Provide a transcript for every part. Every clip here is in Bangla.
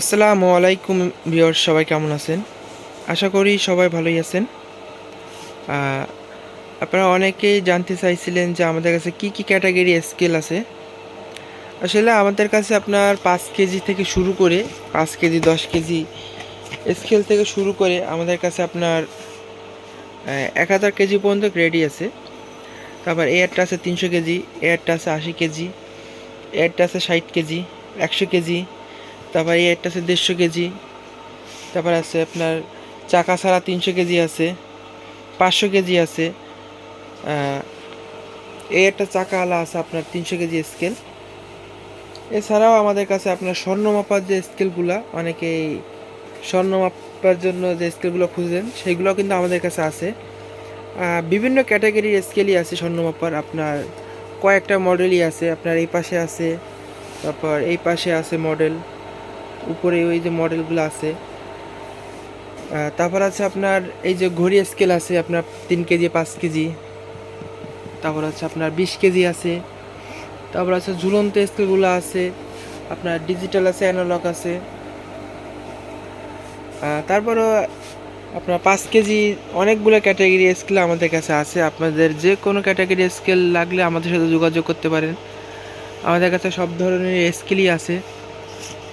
আসসালামু আলাইকুম ভিওর সবাই কেমন আছেন? আশা করি সবাই ভালোই আছেন। আপনারা অনেকেই জানতে চাইছিলেন যে আমাদের কাছে কি কি ক্যাটাগরি স্কেল আছে। আসলে আমাদের কাছে আপনার পাঁচ কেজি থেকে শুরু করে, পাঁচ কেজি, দশ কেজি স্কেল থেকে শুরু করে আমাদের কাছে আপনার এক হাজার কেজি পর্যন্ত রেডি আছে। তারপর এয়ারটা আছে তিনশো কেজি এয়ারটা আছে আশি কেজি এয়ারটা আছে ষাট কেজি, একশো কেজি তারপর এয়ারটা আছে দেড়শো কেজি, তারপর আছে আপনার চাকা ছাড়া তিনশো কেজি আছে, পাঁচশো কেজি আছে এই একটা চাকা আলা আছে আপনার তিনশো কেজি স্কেল এছাড়াও আমাদের কাছে আপনার স্বর্ণ মাপার যে স্কেলগুলা অনেকেই স্বর্ণ মাপার জন্য যে স্কেলগুলো খুঁজেন সেগুলো কিন্তু আমাদের কাছে আছে। বিভিন্ন ক্যাটাগরির স্কেলই আছে স্বর্ণ মাপার। আপনার কয়েকটা মডেলই আছে, আপনার এই পাশে আছে, তারপর এই পাশে আছে মডেল উপরে ওই যে মডেলগুলো আছে। তারপর আছে আপনার এই যে ঘড়ি স্কেল আছে, আপনার তিন কেজি, পাঁচ কেজি। তারপর আছে আপনার বিশ কেজি আছে। তারপর আছে ঝুলন্ত স্কেলগুলো আছে, আপনার ডিজিটাল আছে অ্যানালগ আছে। তারপরও আপনার পাঁচ কেজি অনেকগুলো ক্যাটাগরি স্কেল আমাদের কাছে আছে। আপনাদের যে কোনো ক্যাটাগরি স্কেল লাগলে আমাদের সাথে যোগাযোগ করতে পারেন। আমাদের কাছে সব ধরনের স্কেলই আছে।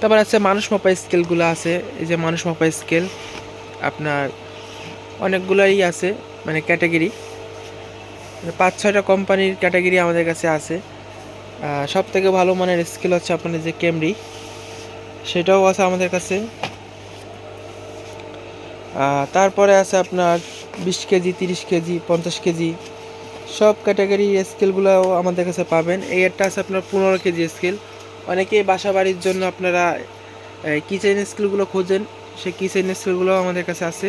তারপর আছে মানুষ মাপা স্কেলগুলো আছে, এই যে মানুষ মাপা স্কেল, আপনার অনেকগুলোই আছে মানে ক্যাটাগরি। পাঁচ, ছয়টা কোম্পানির ক্যাটাগরি আমাদের কাছে আছে। সব থেকে ভালো মানের স্কেল হচ্ছে আপনার যে ক্যামরি, সেটাও আছে আমাদের কাছে। তারপরে আছে আপনার বিশ কেজি, তিরিশ কেজি, পঞ্চাশ কেজি, সব ক্যাটাগরি স্কেলগুলোও আমাদের কাছে পাবেন। এই একটা আছে আপনার পনেরো কেজি স্কেল। অনেকেই বাসা বাড়ির জন্য আপনারা কিচেন স্কেলগুলো খোঁজেন। সে কিচেন স্কেলগুলো আমাদের কাছে আছে।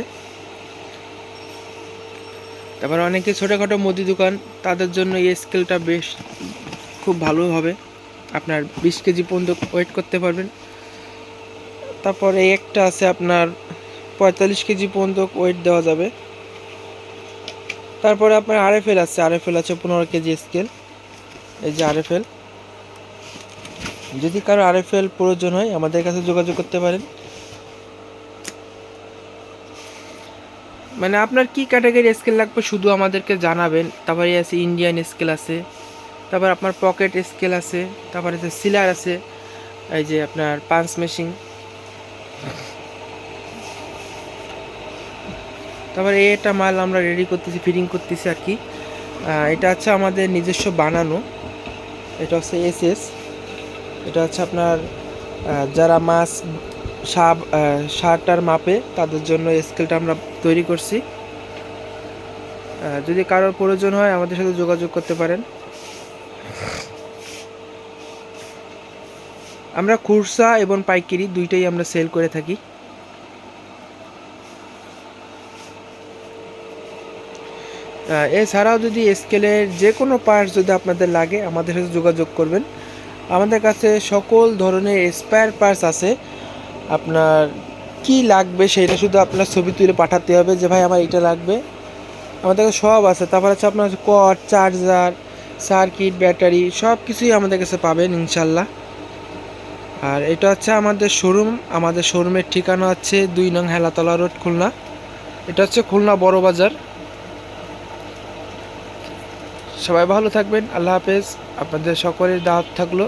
তারপর অনেকে ছোটোখাটো মুদি দোকান, তাদের জন্য এই স্কেলটা বেশ, খুব ভালো হবে। আপনার বিশ কেজি পর্যন্ত ওয়েট করতে পারবেন। তারপর এই একটা আছে আপনার, পঁয়তাল্লিশ কেজি পর্যন্ত ওয়েট দেওয়া যাবে। তারপরে আপনার আরএফএল আছে আরএফএল আছে পনেরো কেজি স্কেল। এই যে আরএফএল। যদি কারও আরএফএল প্রয়োজন হয়, আমাদের কাছে যোগাযোগ করতে পারেন। মানে আপনার কি ক্যাটাগরি স্কেল লাগবে শুধু আমাদেরকে জানাবেন। তারপরে আছে ইন্ডিয়ান স্কেল আছে, তারপর আপনার পকেট স্কেল আছে, তারপরে আছে সিলার আছে, এই যে আপনার পাঞ্চ মেশিন তারপরে একটা মাল আমরা রেডি করতেছি ফিটিং করতেছি আর কি। এটা হচ্ছে আমাদের নিজস্ব বানানো। এটা হচ্ছে এসএস এটা হচ্ছে আপনার যারা মাছ, সাপ সারটার মাপে তাদের জন্য স্কেলটা আমরা তৈরি করছি। যদি কারোর প্রয়োজন হয় আমাদের সাথে যোগাযোগ করতে পারেন। আমরা খুরসা এবং পাইকারি দুইটাই আমরা সেল করে থাকি। এছাড়াও যদি স্কেলের যে কোনো পার্টস যদি আপনাদের লাগে, আমাদের সাথে যোগাযোগ করবেন। আমাদের কাছে সকল ধরনের স্পেয়ার পার্টস আছে। আপনার কি লাগবে সেটা শুধু আপনার ছবি তুলে পাঠাতে হবে যে, ভাই, আমার এটা লাগবে। আমাদের কাছে সব আছে। তারপর হচ্ছে আপনার কট চার্জার সার্কিট ব্যাটারি সব কিছুই আমাদের কাছে পাবেন ইনশাল্লাহ। আর এটা হচ্ছে আমাদের শোরুম আমাদের শোরুমের ঠিকানা হচ্ছে দুই নং হেলাতলা রোড, খুলনা। এটা হচ্ছে খুলনা বড় বাজার। সবাই ভালো থাকবেন আল্লাহ হাফেজ। আপনাদের সকলের দাওয়াত থাকল।